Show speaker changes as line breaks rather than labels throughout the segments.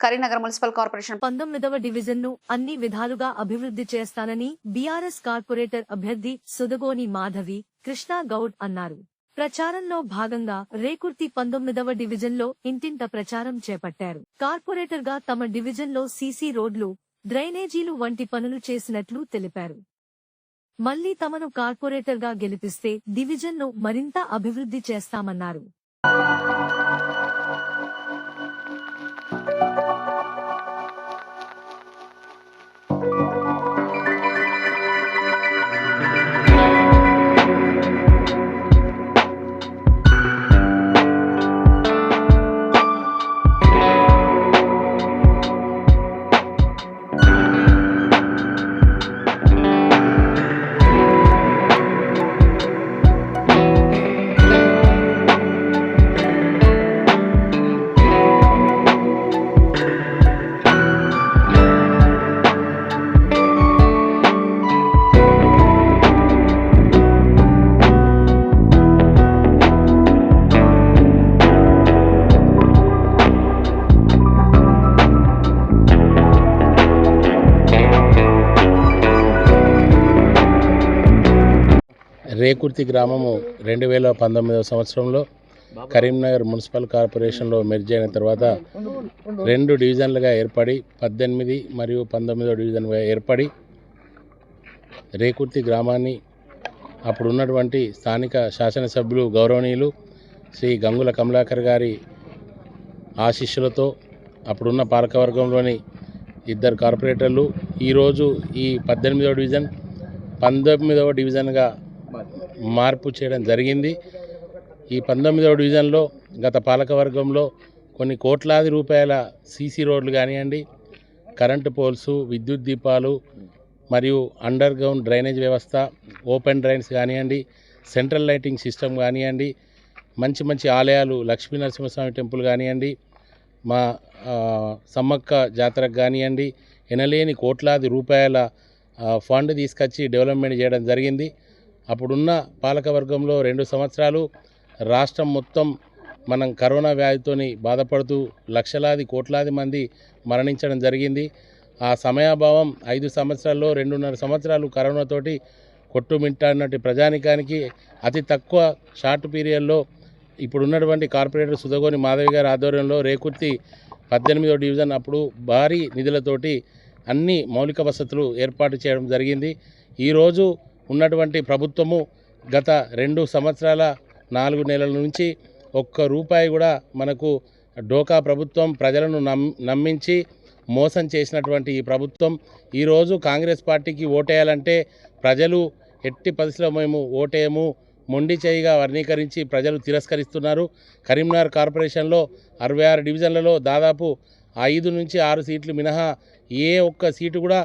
Karimnagar municipal corporation.
పంతొమ్మిదవ డివిజన్ను అన్ని విధాలుగా అభివృద్ధి చేస్తానని బీఆర్ఎస్ కార్పొరేటర్ అభ్యర్థి సుదగోని మాధవి కృష్ణా గౌడ్ అన్నారు. ప్రచారంలో భాగంగా రేకుర్తి పంతొమ్మిదవ డివిజన్లో ఇంటింట ప్రచారం చేపట్టారు. కార్పొరేటర్గా తమ డివిజన్లో సీసీ రోడ్లు డ్రైనేజీలు వంటి పనులు చేసినట్లు తెలిపారు. మళ్ళీ తమను కార్పొరేటర్గా గెలిపిస్తే డివిజన్ను మరింత అభివృద్ధి చేస్తామన్నారు.
రేకుర్తి గ్రామము రెండు వేల పంతొమ్మిదవ సంవత్సరంలో కరీంనగర్ మున్సిపల్ కార్పొరేషన్లో మెర్జ్ అయిన తర్వాత రెండు డివిజన్లుగా ఏర్పడి పద్దెనిమిది మరియు పంతొమ్మిదవ డివిజన్గా ఏర్పడి రేకుర్తి గ్రామాన్ని అప్పుడు ఉన్నటువంటి స్థానిక శాసనసభ్యులు గౌరవనీయులు శ్రీ గంగుల కమలాకర్ గారి ఆశీస్సులతో అప్పుడున్న పాలకవర్గంలోని ఇద్దరు కార్పొరేటర్లు ఈరోజు ఈ పద్దెనిమిదవ డివిజన్ పంతొమ్మిదవ డివిజన్గా మార్పు చేయడం జరిగింది. ఈ పంతొమ్మిదవ డివిజన్లో గత పాలకవర్గంలో కొన్ని కోట్లాది రూపాయల సీసీ రోడ్లు కానివ్వండి కరెంటు పోల్సు విద్యుత్ దీపాలు మరియు అండర్ గ్రౌండ్ డ్రైనేజ్ వ్యవస్థ ఓపెన్ డ్రైన్స్ కానివ్వండి సెంట్రల్ లైటింగ్ సిస్టమ్ కానివ్వండి మంచి మంచి ఆలయాలు లక్ష్మీ నరసింహస్వామి టెంపుల్ కానివ్వండి మా సమ్మక్క జాతరకు కానివ్వండి ఎనలేని కోట్లాది రూపాయల ఫండ్ తీసుకొచ్చి డెవలప్మెంట్ చేయడం జరిగింది. అప్పుడున్న పాలకవర్గంలో రెండు సంవత్సరాలు రాష్ట్రం మొత్తం మనం కరోనా వ్యాధితోని బాధపడుతూ లక్షలాది కోట్లాది మంది మరణించడం జరిగింది. ఆ సమయాభావం ఐదు సంవత్సరాల్లో రెండున్నర సంవత్సరాలు కరోనాతోటి కొట్టుమిట్టాడినట్టు ప్రజానికానికి అతి తక్కువ షార్ట్ పీరియడ్లో ఇప్పుడు ఉన్నటువంటి కార్పొరేటర్ సుధగోని మాధవి గారి ఆధ్వర్యంలో రేకుర్తి పద్దెనిమిదో డివిజన్ అప్పుడు భారీ నిధులతోటి అన్ని మౌలిక వసతులు ఏర్పాటు చేయడం జరిగింది. ఈరోజు ఉన్నటువంటి ప్రభుత్వము గత రెండు సంవత్సరాల నాలుగు నెలల నుంచి ఒక్క రూపాయి కూడా మనకు డోకా ప్రభుత్వం ప్రజలను నమ్ నమ్మించి మోసం చేసినటువంటి ఈ ప్రభుత్వం. ఈరోజు కాంగ్రెస్ పార్టీకి ఓటేయాలంటే ప్రజలు ఎట్టి పరిస్థితిలో మేము ఓటేయము మొండి చేయిగా వర్ణీకరించి ప్రజలు తిరస్కరిస్తున్నారు. కరీంనగర్ కార్పొరేషన్లో అరవై ఆరు డివిజన్లలో దాదాపు ఐదు నుంచి ఆరు సీట్లు మినహా ఏ ఒక్క సీటు కూడా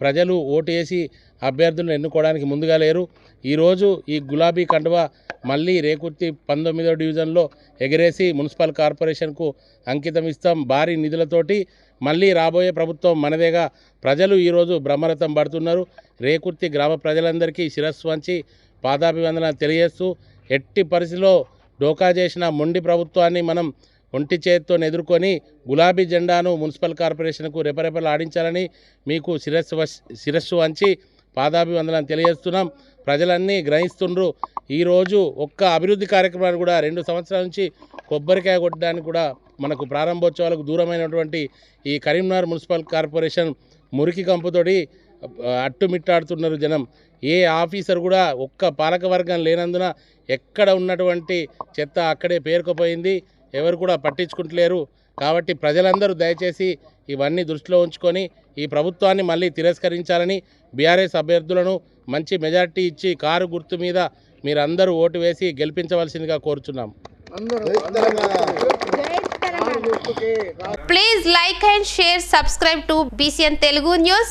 ప్రజలు ఓటేసి అభ్యర్థులను ఎన్నుకోవడానికి ముందుగా లేరు. ఈరోజు ఈ గులాబీ కండువా మళ్ళీ రేకుర్తి పంతొమ్మిదో డివిజన్లో ఎగరేసి మున్సిపల్ కార్పొరేషన్కు అంకితం ఇస్తాం. భారీ నిధులతోటి మళ్ళీ రాబోయే ప్రభుత్వం మనదేగా. ప్రజలు ఈరోజు బ్రహ్మరథం పడుతున్నారు. రేకుర్తి గ్రామ ప్రజలందరికీ శిరస్సు వంచి పాదాభివందన తెలియజేస్తూ ఎట్టి పరిస్థితిలో డోకా చేసిన మొండి ప్రభుత్వాన్ని మనం ఒంటి చేతితో ఎదుర్కొని గులాబీ జెండాను మున్సిపల్ కార్పొరేషన్కు రెపరెపలు ఆడించాలని మీకు శిరస్సు వస్- శిరస్సు వంచి పాదాభివందనం తెలియజేస్తున్నాం. ప్రజలన్నీ గ్రహిస్తుండ్రు. ఈరోజు ఒక్క అభివృద్ధి కార్యక్రమాన్ని కూడా రెండు సంవత్సరాల నుంచి కొబ్బరికాయ కొట్టడానికి కూడా మనకు ప్రారంభోత్సవాలకు దూరమైనటువంటి ఈ కరీంనగర్ మున్సిపల్ కార్పొరేషన్ మురికి కంపుతోటి అట్టుమిట్టాడుతున్నారు జనం. ఏ ఆఫీసర్ కూడా ఒక్క పాలకవర్గం లేనందున ఎక్కడ ఉన్నటువంటి చెత్త అక్కడే పేరుకుపోయింది. ఎవరు కూడా పట్టించుకుంటలేరు. కాబట్టి ప్రజలందరూ దయచేసి ఇవన్నీ దృష్టిలో ఉంచుకొని ఈ ప్రభుత్వాన్ని మళ్ళీ తిరస్కరించాలని బీఆర్ఎస్ అభ్యర్థులను మంచి మెజార్టీ ఇచ్చి కారు గుర్తు మీద మీరందరూ ఓటు వేసి గెలిపించవలసిందిగా కోరుచున్నాం.
Please like and share, subscribe to BCN Telugu News.